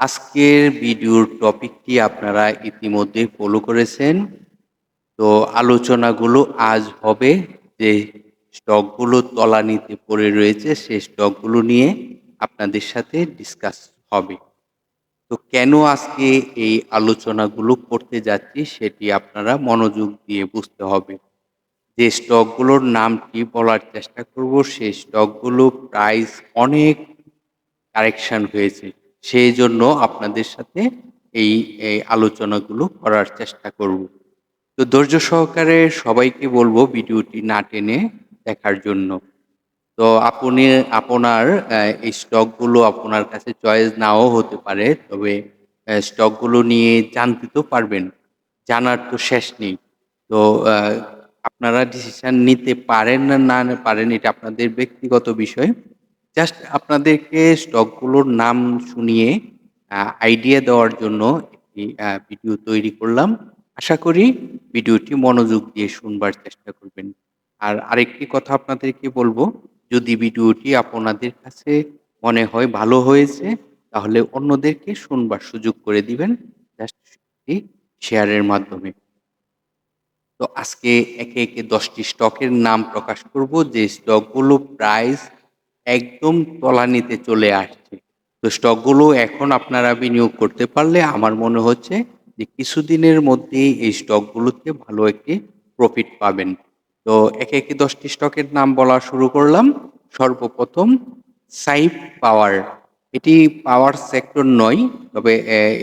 আজকের ভিডিওর টপিকটি আপনারা ইতিমধ্যে ফলো করেছেন। তো আলোচনাগুলো আজ হবে যে স্টকগুলো তলানিতে পড়ে রয়েছে, সেই স্টকগুলো নিয়ে আপনাদের সাথে ডিসকাস হবে। তো কেন আজকে এই আলোচনাগুলো করতে যাচ্ছি সেটি আপনারা মনোযোগ দিয়ে বুঝতে হবে। যে স্টকগুলোর নামটি বলার চেষ্টা করব, সেই স্টকগুলো প্রাইস অনেক কারেকশন হয়েছে। সেই জন্য আপনাদের সাথে এই এই আলোচনাগুলো করার চেষ্টা করব। তো ধৈর্য সহকারে সবাইকে বলব ভিডিওটি না টেনে দেখার জন্য। তো আপনি, আপনার এই স্টকগুলো আপনার কাছে চয়েস নাও হতে পারে, তবে স্টকগুলো নিয়ে জানতে তো পারবেন, জানার তো শেষ নেই। তো আপনারা ডিসিশন নিতে পারেন না না পারেন, এটা আপনাদের ব্যক্তিগত বিষয়। জাস্ট আপনাদেরকে স্টকগুলোর নাম শুনিয়ে আইডিয়া দেওয়ার জন্য একটি ভিডিও তৈরি করলাম। আশা করি ভিডিওটি মনোযোগ দিয়ে শুনবার চেষ্টা করবেন। আর আরেকটি কথা আপনাদেরকে বলব, যদি ভিডিওটি আপনাদের কাছে মনে হয় ভালো হয়েছে, তাহলে অন্যদেরকে শুনবার সুযোগ করে দিবেন জাস্ট শেয়ারের মাধ্যমে। তো আজকে একে একে দশটি স্টকের নাম প্রকাশ করব, যে স্টকগুলো প্রাইস একদম তলানিতে চলে আসছে। তো স্টকগুলো এখন আপনারা বিনিয়োগ করতে পারলে আমার মনে হচ্ছে যে কিছুদিনের মধ্যেই এই স্টকগুলোতে ভালো একটি প্রফিট পাবেন। তো একে একে দশটি স্টকের নাম বলা শুরু করলাম। সর্বপ্রথম সাইফ পাওয়ার। এটি পাওয়ার সেক্টর নয়, তবে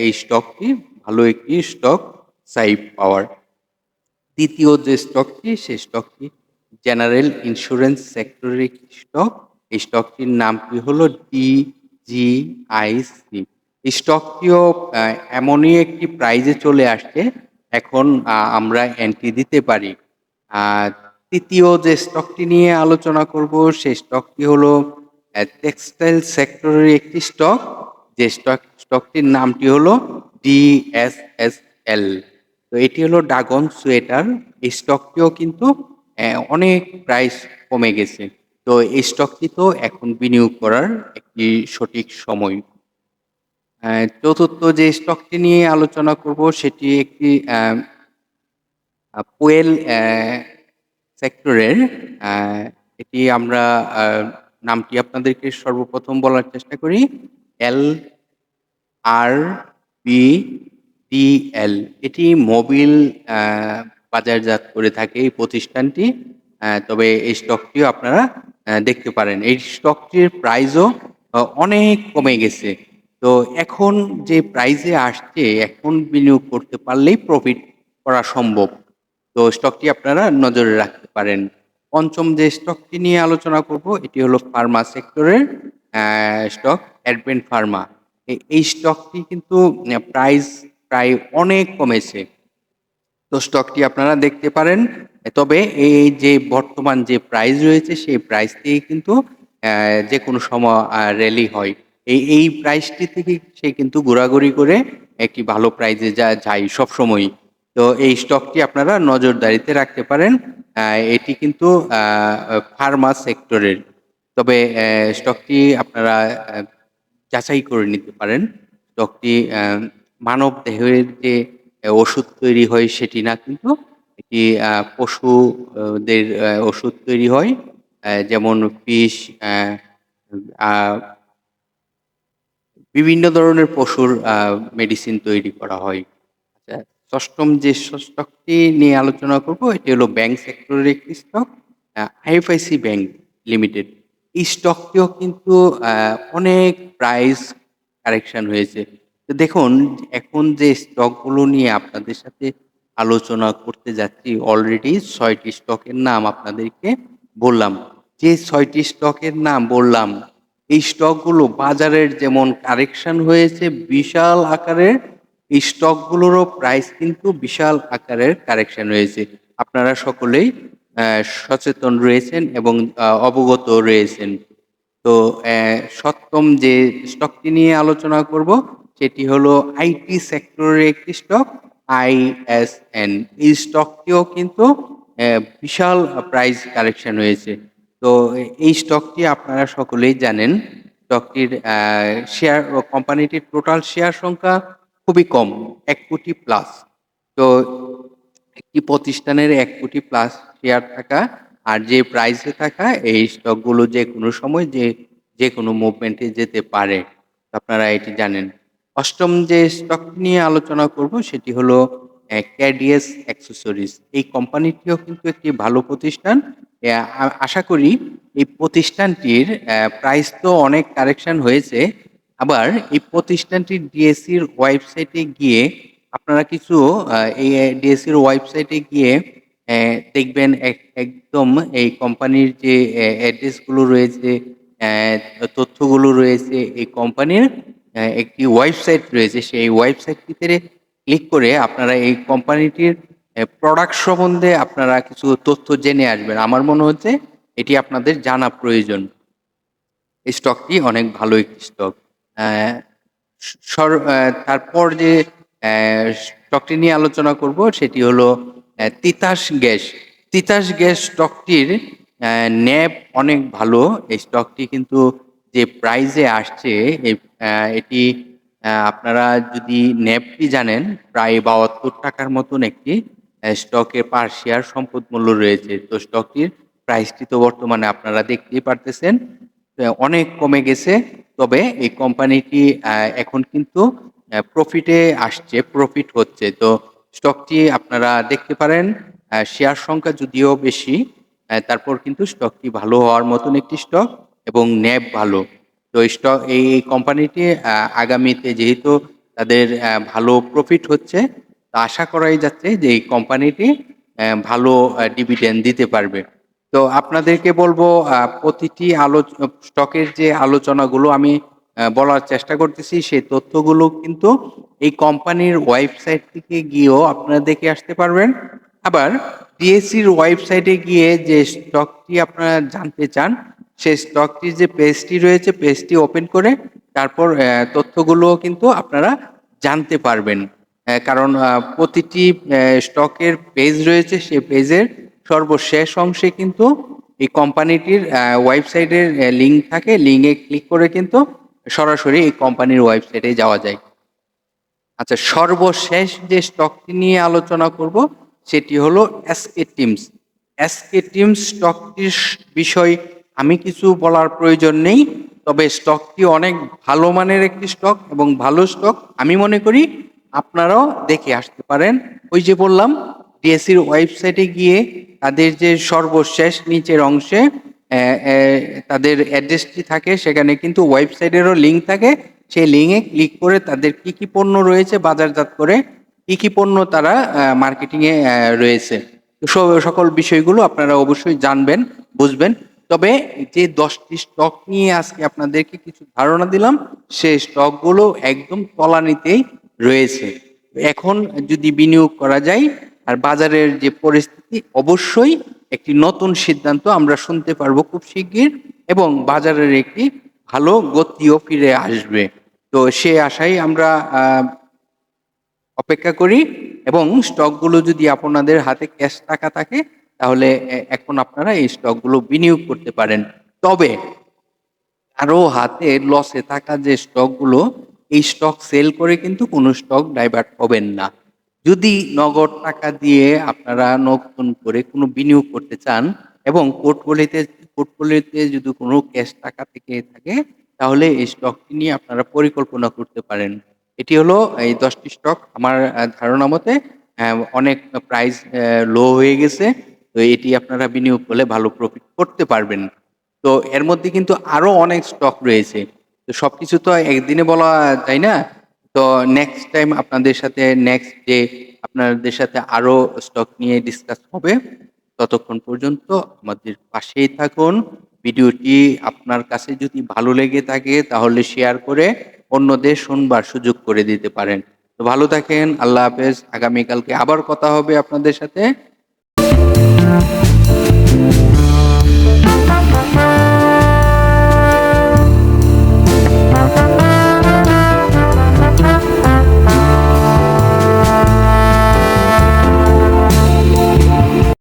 এই স্টকটি ভালো একটি স্টক সাইপ পাওয়ার। দ্বিতীয় যে স্টকটি সেই স্টকটি জেনারেল ইন্স্যুরেন্স সেক্টরের একটি স্টক। এই স্টকটির নামটি হলো? ডিজিআইসি এই স্টকটিও এমনই একটি প্রাইজে চলে আসছে। এখন আমরা এন্ট্রি দিতে পারি। তৃতীয় যে স্টকটি নিয়ে আলোচনা করব, সেই স্টকটি হলো টেক্সটাইল সেক্টরের একটি স্টক যে স্টক স্টকটির নামটি হলো ডিএসএসএল তো এটি হলো ডাগন সোয়েটার এই স্টকটিও কিন্তু অনেক প্রাইস কমে গেছে। তো এই স্টকটি তো এখন বিনিয়োগ করার একটি সঠিক সময়। চতুর্থ যে স্টকটি নিয়ে আলোচনা করব, সেটি একটি পোয়েল সেক্টরের এটি আমরা নামটি আপনাদেরকে সর্বপ্রথম বলার চেষ্টা করি। এল আর বি ডিএল এটি মোবিল বাজারজাত করে থাকে এই প্রতিষ্ঠানটি। তবে এই স্টকটিও আপনারা দেখতে পারেন। এই স্টকটির প্রাইসও অনেক কমে গেছে। তো এখন যে প্রাইজে আসছে, এখন বিনিয়োগ করতে পারলেই প্রফিট করা সম্ভব। তো স্টকটি আপনারা নজরে রাখতে পারেন। পঞ্চম যে স্টকটি নিয়ে আলোচনা করব, এটি হলো ফার্মা সেক্টরের স্টক অ্যাডভেন্ট ফার্মা এই স্টকটি কিন্তু প্রাইস প্রায় অনেক কমেছে। তো স্টকটি আপনারা দেখতে পারেন তবে এই যে বর্তমান যে প্রাইস রয়েছে, সেই প্রাইস থেকে কিন্তু যে কোনো সময় র্যালি হয়। এই এই প্রাইসটি থেকে সে কিন্তু ঘোরাঘুরি করে একটি ভালো প্রাইজে যা, যায় সবসময়ই। তো এই স্টকটি আপনারা নজরদারিতে রাখতে পারেন। এটি কিন্তু ফার্মা সেক্টরের তবে স্টকটি আপনারা যাচাই করে নিতে পারেন। স্টকটি মানব দেহের যে ওষুধ তৈরি হয় সেটি না কিন্তু এটি আহ, পশুদের আহ, ওষুধ তৈরি হয় আহ, যেমন ফিশ বিভিন্ন ধরনের পশুর মেডিসিন তৈরি করা হয়। আচ্ছা ষষ্ঠম যে স্টকটি নিয়ে আলোচনা করব এটি হলো ব্যাংক সেক্টরের একটি স্টক আইএফআইসি ব্যাংক লিমিটেড এই স্টকটিও কিন্তু আহ, অনেক প্রাইস কারেকশন হয়েছে। তো দেখুন এখন যে স্টকগুলো নিয়ে আপনাদের সাথে আলোচনা করতে যাচ্ছি অলরেডি ছয়টি স্টকের নাম আপনাদেরকে বললাম। যে ছয়টি স্টকের নাম বললাম, এই স্টকগুলো বাজারের যেমন কারেকশন হয়েছে বিশাল আকারের, এই স্টকগুলোরও প্রাইস কিন্তু বিশাল আকারের কারেকশন হয়েছে। আপনারা সকলেই সচেতন রয়েছেন এবং অবগত রয়েছেন। তো সপ্তম যে স্টকটি নিয়ে আলোচনা করব, সেটি হলো আইটি সেক্টরের একটি স্টক আইএসএন এই স্টকটিও কিন্তু বিশাল প্রাইস কালেকশন হয়েছে। তো, এই স্টকটি আপনারা সকলেই জানেন। স্টকটির শেয়ার কোম্পানিটির টোটাল শেয়ার সংখ্যা খুবই কম, এক কোটি প্লাস তো, একটি প্রতিষ্ঠানের এক কোটি প্লাস শেয়ার থাকা আর যে প্রাইসে থাকা, এই স্টকগুলো যে কোনো সময় যে যে কোনো মুভমেন্টে যেতে পারে। আপনারা এটি জানেন। অষ্টম যে স্টক নিয়ে আলোচনা করব, সেটি হলো ক্যাডিএস অ্যাক্সেসরিজ এই কোম্পানিটিও কিন্তু একটি ভালো প্রতিষ্ঠান। আশা করি এই প্রতিষ্ঠানটির প্রাইস তো অনেক কারেকশন হয়েছে। আবার এই প্রতিষ্ঠানটির ডিএসসির ওয়েবসাইটে গিয়ে আপনারা কিছু এই ডিএসসির ওয়েবসাইটে গিয়ে দেখবেন এক- একদম এই কোম্পানির যে অ্যাড্রেসগুলো রয়েছে তথ্যগুলো রয়েছে এই কোম্পানির একটি ওয়েবসাইট রয়েছে। সেই ওয়েবসাইটটিতে ক্লিক করে আপনারা এই কোম্পানিটির প্রোডাক্ট সম্বন্ধে আপনারা কিছু তথ্য জেনে আসবেন। আমার মনে হচ্ছে এটি আপনাদের জানা প্রয়োজন। এই স্টকটি অনেক ভালো একটি স্টক তারপর যে স্টকটি নিয়ে আলোচনা করব সেটি হলো তিতাস গ্যাস। তিতাস গ্যাস স্টকটির ন্যাব অনেক ভালো। এই স্টকটি কিন্তু যে প্রাইজে আসছে, এই এটি আপনারা যদি ন্যাবটি জানেন, প্রায় বাহাত্তর টাকার মতন একটি স্টকের পার শেয়ার সম্পদ মূল্য রয়েছে। তো স্টকটির প্রাইসটি তো বর্তমানে আপনারা দেখতেই পারতেছেন। অনেক কমে গেছে, তবে এই কোম্পানিটি এখন কিন্তু প্রফিটে আসছে প্রফিট হচ্ছে। তো স্টকটি আপনারা দেখতে পারেন শেয়ার সংখ্যা যদিও বেশি তারপর কিন্তু স্টকটি ভালো হওয়ার মতন একটি স্টক এবং ন্যাব ভালো। তো স্টক এই কোম্পানিটি আগামীতে যেহেতু তাদের ভালো প্রফিট হচ্ছে, তা আশা করাই যাচ্ছে যে এই কোম্পানিটি ভালো ডিভিডেন্ড দিতে পারবে। তো আপনাদেরকে বলব প্রতিটি আলো স্টকের যে আলোচনাগুলো আমি বলার চেষ্টা করতেছি, সেই তথ্যগুলো কিন্তু এই কোম্পানির ওয়েবসাইট থেকে গিয়েও আপনারা দেখে আসতে পারবেন। আবার, ডিএসসির ওয়েবসাইটে গিয়ে যে স্টকটি আপনারা জানতে চান সেই স্টকটির যে পেজটি রয়েছে পেজটি ওপেন করে তারপর তথ্যগুলো কিন্তু আপনারা জানতে পারবেন। কারণ প্রতিটি স্টকের পেজ রয়েছে, সেই পেজের সর্বশেষ অংশে কিন্তু এই কোম্পানিটির ওয়েবসাইটের লিঙ্ক থাকে। লিঙ্কে ক্লিক করে কিন্তু সরাসরি এই কোম্পানির ওয়েবসাইটে যাওয়া যায়। আচ্ছা সর্বশেষ যে স্টকটি নিয়ে আলোচনা করব, সেটি হলো এসকে টিমস এসকে টিমস স্টকটির বিষয় আমি কিছু বলার প্রয়োজন নেই, তবে স্টকটি অনেক ভালো মানের একটি স্টক এবং ভালো স্টক আমি মনে করি আপনারাও দেখে আসতে পারেন। ওই যে বললাম ডিএসসির ওয়েবসাইটে গিয়ে তাদের যে সর্বশেষ নিচের অংশে তাদের অ্যাড্রেসটি থাকে, সেখানে কিন্তু ওয়েবসাইটেরও লিঙ্ক থাকে। সেই লিঙ্কে ক্লিক করে তাদের কি কি পণ্য রয়েছে বাজারজাত করে, কি কি পণ্য তারা মার্কেটিংয়ে রয়েছে। সব- সকল বিষয়গুলো আপনারা অবশ্যই জানবেন, বুঝবেন। তবে যে দশটি স্টক নিয়ে আজকে আপনাদেরকে কিছু ধারণা দিলাম, সেই স্টকগুলো একদম তলানিতেই রয়েছে। এখন যদি বিনিয়োগ করা যায়, আর বাজারের যে পরিস্থিতি, অবশ্যই একটি নতুন সিদ্ধান্ত আমরা শুনতে পারব খুব শিগগির এবং বাজারের একটি ভালো গতিও ফিরে আসবে। তো সে আশায় আমরা অপেক্ষা করি এবং স্টকগুলো যদি আপনাদের হাতে ক্যাশ টাকা থাকে তাহলে এখন আপনারা এই স্টকগুলো বিনিয়োগ করতে পারেন। তবে আরও হাতে লসে থাকা যে স্টকগুলো, এই স্টক সেল করে কিন্তু কোনো স্টক ডাইভার্ট হবেন না। যদি নগদ টাকা দিয়ে আপনারা নতুন করে কোনো বিনিয়োগ করতে চান এবং পোর্টফোলিওতে পোর্টফোলিওতে যদি কোনো ক্যাশ টাকা থেকে থাকে, তাহলে এই স্টকটি নিয়ে আপনারা পরিকল্পনা করতে পারেন। এটি হলো এই দশটি স্টক। আমার ধারণা মতে অনেক প্রাইস লো হয়ে গেছে। তো এটি আপনারা বিনিয়োগ করলে ভালো প্রফিট করতে পারবেন। তো এর মধ্যে কিন্তু আরও অনেক স্টক রয়েছে। তো সবকিছু তো একদিনে বলা যায় না? তো নেক্সট টাইম আপনাদের সাথে নেক্সট ডে আপনাদের সাথে আরও স্টক নিয়ে ডিসকাস হবে, ততক্ষণ পর্যন্ত আমাদের পাশেই থাকুন। ভিডিওটি আপনার কাছে যদি ভালো লেগে থাকে, তাহলে শেয়ার করে অন্যদের শুনবার সুযোগ করে দিতে পারেন। তো ভালো থাকেন, আল্লাহ হাফেজ। আগামীকালকে আবার কথা হবে আপনাদের সাথে। Thank you.